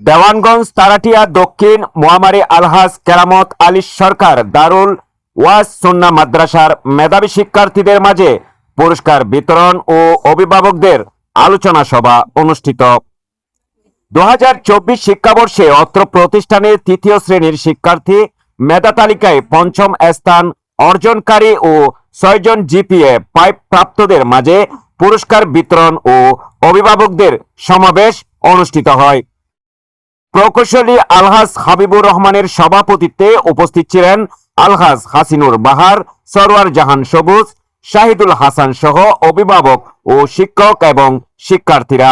দেওয়ানগঞ্জ, তারাটিয়া, দক্ষিণ মোয়ামারি আলহাজ, কেরামত আলী সরকার, দারুল ওয়াজ, সন্না মাদ্রাসার মেধাবী শিক্ষার্থীদের মাঝে পুরস্কার বিতরণ ও অভিভাবকদের আলোচনা সভা অনুষ্ঠিত। দু হাজার চব্বিশ শিক্ষাবর্ষে অত্র প্রতিষ্ঠানের তৃতীয় শ্রেণির শিক্ষার্থী মেধা তালিকায় পঞ্চম স্থান অর্জনকারী ও ছয়জন জিপিএ পাইপ প্রাপ্তদের মাঝে পুরস্কার বিতরণ ও অভিভাবকদের সমাবেশ অনুষ্ঠিত হয়। প্রকৌশলী আলহাজ হাবিবুর রহমানের সভাপতিত্বে উপস্থিত ছিলেন আলহাজ হাসিনুর বাহার, সরওয়ার জাহান সবুজ, শাহিদুল হাসান সহ অভিভাবক ও শিক্ষক এবং শিক্ষার্থীরা।